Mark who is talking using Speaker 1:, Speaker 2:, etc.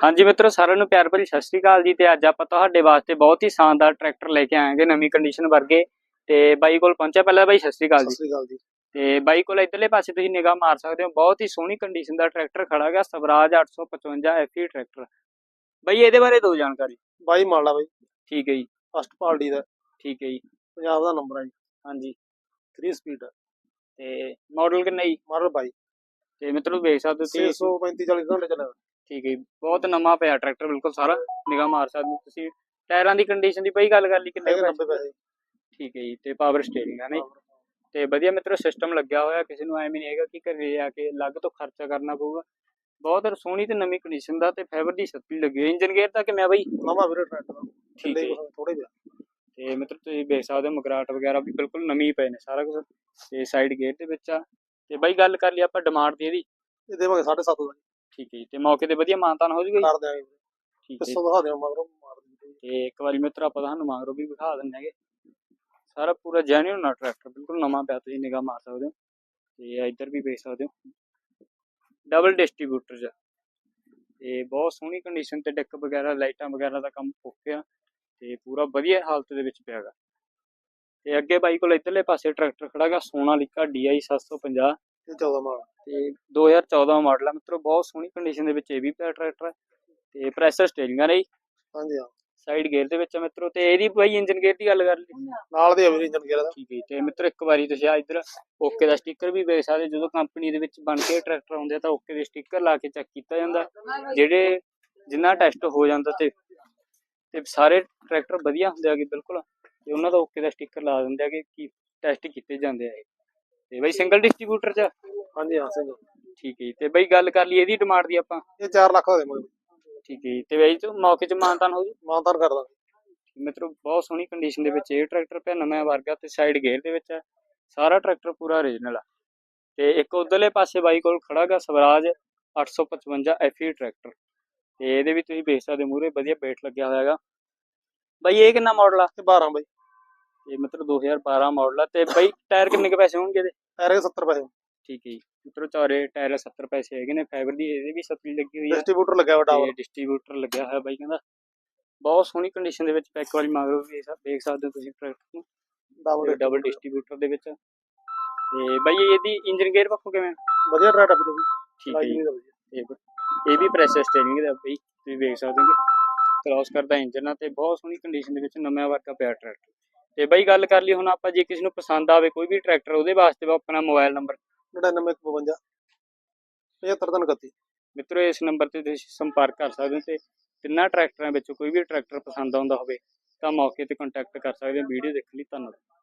Speaker 1: ਹਾਂਜੀ ਮਿੱਤਰੋ ਸਾਰਿਆਂ ਨੂੰ ਪਿਆਰ ਭਰੀ ਸਤਿ ਸ਼੍ਰੀ ਅਕਾਲ ਜੀ ਤੇ ਅੱਜ ਆਪਾਂ ਤੁਹਾਡੇ ਵਾਸਤੇ ਬਹੁਤ ਹੀ ਸ਼ਾਨਦਾਰ ਟਰੈਕਟਰ ਲੈ ਕੇ ਆਏ ਹਾਂਗੇ ਨਵੀਂ ਕੰਡੀਸ਼ਨ ਵਰਗੇ ਤੇ ਬਾਈ ਕੋਲ ਪਹੁੰਚਿਆ ਪਹਿਲਾਂ ਬਾਈ ਸਤਿ ਸ਼੍ਰੀ ਅਕਾਲ
Speaker 2: ਸਤਿ
Speaker 1: ਜੀ
Speaker 2: ਸ੍ਰੀ ਅਕਾਲ ਜੀ।
Speaker 1: ਤੇ ਬਾਈ ਕੋਲ ਇਧਰਲੇ ਪਾਸੇ ਤੁਸੀਂ ਨਿਗਾਹ ਮਾਰ ਸਕਦੇ ਹੋ ਬਹੁਤ ਹੀ ਸੋਹਣੀ ਕੰਡੀਸ਼ਨ ਦਾ ਟਰੈਕਟਰ ਖੜਾ ਗਿਆ ਸਵਰਾਜ 855 FE ਟਰੈਕਟਰ। ਬਾਈ ਇਹਦੇ ਬਾਰੇ ਦਿਓ ਜਾਣਕਾਰੀ।
Speaker 2: ਬਾਈ ਮਾਲਾ ਬਾਈ।
Speaker 1: ਠੀਕ ਹੈ ਜੀ।
Speaker 2: ਫਸਟ ਪਾਰਟੀ ਦਾ।
Speaker 1: ਠੀਕ ਹੈ ਜੀ।
Speaker 2: ਪੰਜਾਬ ਦਾ ਨੰਬਰ ਹੈ ਜੀ।
Speaker 1: ਹਾਂਜੀ।
Speaker 2: 3 ਸਪੀਡ
Speaker 1: ਤੇ ਮਾਡਲ ਕਿੰਨਾ ਜੀ?
Speaker 2: ਮਾਡਲ ਬਾਈ।
Speaker 1: ਤੇ ਮਿੱਤਰੋ ਵੇਖ ਸਕਦੇ ਹੋ ਤੁਸੀਂ।
Speaker 2: 635 40 ਘੰਟੇ ਚੱਲਿਆ।
Speaker 1: ਠੀਕ ਹੈ ਜੀ। ਬਹੁਤ ਨਵਾਂ ਪਿਆ ਟਰੈਕਟਰ ਬਿਲਕੁਲ ਸਾਰਾ ਨਿਗਾਹ ਮਾਰ ਸਕਦੇ ਹੋ ਤੁਸੀਂ। ਟਾਇਰਾਂ ਦੀ ਕੰਡੀਸ਼ਨ ਦੀ ਬਈ ਗੱਲ ਕਰ ਲਈ ਕਿੰਨੇ
Speaker 2: ਹੈਗੇ
Speaker 1: ਕੁ
Speaker 2: 90 ਪੈਸੇ।
Speaker 1: ਠੀਕ ਹੈ ਜੀ ਤੇ ਪਾਵਰ ਸਟੀਅਰਿੰਗ ਹੈ ਨਹੀਂ ਤੇ ਵਧੀਆ ਮਿੱਤਰੋ ਸਿਸਟਮ ਲੱਗਿਆ ਹੋਇਆ ਕਿਸੇ ਨੂੰ ਐਵੇਂ ਨਹੀਂ ਹੈਗਾ ਕਿ ਘਰੇ ਆ ਕੇ ਅਲੱਗ ਤੋਂ ਖਰਚਾ ਕਰਨਾ ਪਊਗਾ। ਬਹੁਤ ਸੋਹਣੀ ਤੇ ਨਵੀਂ ਕੰਡੀਸ਼ਨ ਦਾ ਤੇ ਫਾਈਬਰ ਦੀ ਛੱਤੀ ਲੱਗੀ ਹੋਈ। ਇੰਜਨ ਗੇਅਰ ਤਾਂ ਕਿਵੇਂ ਬਈ?
Speaker 2: ਨਵਾਂ ਵੀਰੇ ਟਰੈਕਟਰ
Speaker 1: ਠੀਕ ਹੈ।
Speaker 2: ਥੋੜੇ ਜਿਹਾ।
Speaker 1: ਤੇ ਮਿੱਤਰੋ ਤੁਸੀਂ ਦੇਖ ਸਕਦੇ ਹੋ ਮਗਰਾਟ ਵਗੈਰਾ ਵੀ ਬਿਲਕੁਲ ਨਵੀਂ ਪਏ ਨੇ ਸਾਰਾ ਕੁਝ ਤੇ ਸਾਈਡ ਗੇਅਰ ਦੇ ਵਿੱਚ ਆ। ਤੇ ਬਾਈ ਗੱਲ ਕਰ ਲਈ ਆਪਾਂ ਡਿਮਾਂਡ ਦੀ ਇਹਦੀ।
Speaker 2: ਇਹ ਦੇਵਾਂਗੇ 7.5 ਦਾ
Speaker 1: ਠੀਕ ਹੈ ਜੀ ਤੇ ਮੌਕੇ ਤੇ ਵਧੀਆ ਮਾਨਤਾਨ ਹੋ ਜੂਗਾ ਜੀ?
Speaker 2: ਕਰ ਦਿਆਂਗੇ।
Speaker 1: ਠੀਕ ਹੈ ਜੀ।
Speaker 2: ਪਿੱਛੋਂ ਦਿਖਾ ਦਿਓ ਮਗਰੋਂ ਮਾਰ ਦਿੰਦੇ
Speaker 1: ਤੇ ਇੱਕ ਵਾਰੀ ਮਿੱਤਰ ਆਪਾਂ ਤੁਹਾਨੂੰ ਮਗਰੋਂ ਵੀ ਵਿਖਾ ਦਿੰਦੇ ਹੈਗੇ। ਸਾਰਾ ਪੂਰਾ ਜੈਨੂਇਨ ਨਾ ਟਰੈਕਟਰ ਬਿਲਕੁਲ ਨਵਾਂ ਪਿਆ ਤੁਸੀਂ ਨਿਗਾਹ ਮਾਰ ਸਕਦੇ ਹੋ। ਤੇ ਇੱਧਰ ਵੀ ਵੇਖ ਸਕਦੇ ਹੋ। ਡਬਲ ਡਿਸਟ੍ਰੀਬਿਊਟਰ ਚ। ਤੇ ਬਹੁਤ ਸੋਹਣੀ ਕੰਡੀਸ਼ਨ ਤੇ ਡੈਕ ਵਗੈਰਾ ਲਾਈਟਾਂ ਵਗੈਰਾ ਦਾ ਕੰਮ ਪੁੱਕਿਆ ਤੇ ਪੂਰਾ ਵਧੀਆ ਹਾਲਤ ਦੇ ਵਿੱਚ ਪਿਆਗਾ ਤੇ ਅੱਗੇ ਬਾਈ ਕੋਲ ਇੱਧਰਲੇ ਪਾਸੇ ਟਰੈਕਟਰ ਖੜਾਗਾ ਸੋਨਾਲੀਕਾ DI 750
Speaker 2: ਇਹ 14 ਮਾਲ
Speaker 1: ਤੇ 2014 ਮਾਡਲ ਆ। ਮਿੱਤਰੋ ਬਹੁਤ ਸੋਹਣੀ ਕੰਡੀਸ਼ਨ ਦੇ ਵਿੱਚ ਇਹ ਵੀ ਪਿਆ ਟਰੈਕਟਰ ਹੈ ਤੇ ਪ੍ਰੈਸ਼ਰ ਸਟੀਅਰਿੰਗ ਆ ਰਹੀ
Speaker 2: ਹਾਂਜੀ ਹਾਂ।
Speaker 1: ਸਾਈਡ ਗੇਅਰ ਦੇ ਵਿੱਚ ਆ ਮਿੱਤਰੋ। ਤੇ ਇਹਦੀ ਬਾਈ ਇੰਜਨ ਗੇਅਰ ਦੀ ਗੱਲ ਕਰ ਲਈ
Speaker 2: ਨਾਲ ਦੇ ਵੀਰੇ ਇੰਜਨ ਗੇਅਰ ਦਾ
Speaker 1: ਠੀਕ ਹੈ ਤੇ ਮਿੱਤਰ ਇੱਕ ਵਾਰੀ ਤੁਸੀਂ ਆ ਇੱਧਰ ਓਕੇ ਦਾ ਸਟicker ਵੀ ਵੇਖ ਸਕਦੇ ਜਦੋਂ ਕੰਪਨੀ ਦੇ ਵਿੱਚ ਬਣ ਕੇ ਟਰੈਕਟਰ ਆਉਂਦੇ ਆ ਤਾਂ ਓਕੇ ਦੇ ਸਟicker ਲਾ ਕੇ ਚੈੱਕ ਕੀਤਾ ਜਾਂਦਾ। ਜਿਹੜੇ ਜਿੰਨਾ ਟੈਸਟ ਹੋ ਜਾਂਦਾ ਤੇ ਤੇ ਸਾਰੇ ਟਰੈਕਟਰ ਵਧੀਆ ਹੁੰਦੇ ਆਗੇ ਬਿਲਕੁਲ। ਤੇ ਉਹਨਾਂ ਦਾ ਓਕੇ ਦਾ ਸਟicker ਲਾ ਦਿੰਦੇ ਆਗੇ ਕਿ ਟੈਸਟ ਕੀਤੇ ਜਾਂਦੇ ਆ ਇਹ। ਤੇ ਬਈ ਸਿੰਗਲ ਡਿਸਟ੍ਰੀਬਿਊਟਰ ਚ?
Speaker 2: ਹਾਂਜੀ ਹਾਂ ਸਿੰਘ
Speaker 1: ਠੀਕ ਹੈ ਜੀ। ਤੇ ਬਈ ਗੱਲ ਕਰ ਲਈ ਇਹਦੀ ਡਿਮਾਂਡ ਦੀ ਆਪਾਂ।
Speaker 2: ਇਹ 4 ਲੱਖ ਦਾ ਦੇਵਾਂਗੇ
Speaker 1: ਠੀਕ ਹੈ ਜੀ। ਤੇ ਬਈ ਤੂੰ ਮੌਕੇ 'ਚ ਮਾਨਤਾਨ ਹੋ ਜੀ?
Speaker 2: ਮਾਨਤਾਨ ਕਰ ਦਾਂਗੇ।
Speaker 1: ਮਿੱਤਰੋ ਬਹੁਤ ਸੋਹਣੀ ਕੰਡੀਸ਼ਨ ਦੇ ਵਿੱਚ ਇਹ ਟਰੈਕਟਰ ਪਿਆ ਨਵਾਂ ਵਰਗਾ ਤੇ ਸਾਈਡ ਗੇਅਰ ਦੇ ਵਿੱਚ ਹੈ ਸਾਰਾ ਟਰੈਕਟਰ ਪੂਰਾ ਓਰੀਜਨਲ ਆ। ਤੇ ਇੱਕ ਉਧਰਲੇ ਪਾਸੇ ਬਾਈ ਕੋਲ ਖੜਾਗਾ ਸਵਰਾਜ 855 FE ਟਰੈਕਟਰ ਤੇ ਇਹਦੇ ਵੀ ਤੁਸੀਂ ਵੇਖ ਸਕਦੇ ਮੂਰੇ ਵਧੀਆ ਵੇਟ ਲੱਗਿਆ ਹੋਇਆ ਹੈਗਾ। ਬਾਈ ਇਹ ਕਿੰਨਾ ਮਾਡਲ ਆ?
Speaker 2: ਇਹ 12 ਬਾਈ।
Speaker 1: ਇਹ ਮਤਲਬ 2012 ਮਾਡਲ ਆ। ਤੇ ਬਾਈ ਟਾਇਰ ਕਿੰਨੇ ਕੁ ਪੈਸੇ ਹੋਣਗੇ ਇਹਦੇ?
Speaker 2: ਟਾਇਰ ਦੇ 70 ਪੈਸੇ।
Speaker 1: ਠੀਕ ਹੈ ਜੀ। ਮਿੱਤਰੋ ਚਾਰੇ ਟਾਇਰ 70 ਪੈਸੇ ਹੈਗੇ ਨੇ ਫਾਈਬਰ ਦੀ ਇਹਦੇ ਵੀ ਸਪਲੀ ਲੱਗੀ ਹੋਈ ਹੈ
Speaker 2: ਡਿਸਟ੍ਰੀਬਿਊਟਰ ਲੱਗਿਆ ਵਾ ਟਾਵਰ
Speaker 1: ਤੇ ਡਿਸਟ੍ਰੀਬਿਊਟਰ ਲੱਗਿਆ ਹੋਇਆ ਬਾਈ ਕਹਿੰਦਾ। ਬਹੁਤ ਸੋਹਣੀ ਕੰਡੀਸ਼ਨ ਦੇ ਵਿੱਚ ਪੈਕ ਵਾਲੀ ਮੰਗ ਰਹੇ ਹੋ ਦੇਖ ਸਕਦੇ ਹੋ ਤੁਸੀਂ ਟਰੈਕਟਰ ਨੂੰ।
Speaker 2: ਡਬਲ
Speaker 1: ਡਬਲ ਡਿਸਟ੍ਰੀਬਿਊਟਰ ਦੇ ਵਿੱਚ। ਤੇ ਬਾਈ ਇਹਦੀ ਇੰਜਨ ਗੇਅਰ ਪੱਖੋਂ ਕਿਵੇਂ?
Speaker 2: ਵਧੀਆ ਟਰੈਕਟਰ ਵੀ
Speaker 1: ਠੀਕ ਹੈ ਜੀ।
Speaker 2: ਵੀ
Speaker 1: ਇਹ ਵੀ ਪ੍ਰੈਸ਼ਰ ਸਟੀਅਰਿੰਗ ਦਾ ਬਈ। ਤੁਸੀਂ ਵੇਖ ਸਕਦੇ ਹੋ ਕ੍ਰਾਸ ਕਰਦਾ ਇੰਜਨ ਆ ਤੇ ਬਹੁਤ ਸੋਹਣੀ ਕੰਡੀਸ਼ਨ ਦੇ ਵਿੱਚ ਨਵਾਂ ਵਰਗਾ ਪਿਆ ਟਰੈਕਟਰ ਤੇ ਬਾਈ ਗੱਲ ਕਰ ਲਈ ਹੁਣ ਆਪਾਂ ਜੇ ਕਿਸੇ ਨੂੰ ਪਸੰਦ ਆਵੇ ਕੋਈ ਵੀ ਟਰੈਕਟਰ ਉਹਦੇ ਵਾਸਤੇ ਆਪਣਾ ਮੋਬਾਈਲ ਨੰਬਰ
Speaker 2: 9952 7331
Speaker 1: ਮਿੱਤਰੋ ਇਸ ਨੰਬਰ ਤੇ ਤੁਸੀਂ ਸੰਪਰਕ ਕਰ ਸਕਦੇ ਹੋ ਤੇ ਤਿੰਨਾਂ ਟਰੈਕਟਰਾਂ ਵਿੱਚੋਂ ਕੋਈ ਵੀ ਟਰੈਕਟਰ ਪਸੰਦ ਆਉਂਦਾ ਹੋਵੇ ਤਾਂ ਮੌਕੇ ਤੇ ਕੰਟੈਕਟ ਕਰ ਸਕਦੇ ਹੋ। ਵੀਡੀਓ ਦੇਖਣ ਲਈ ਧੰਨਵਾਦ।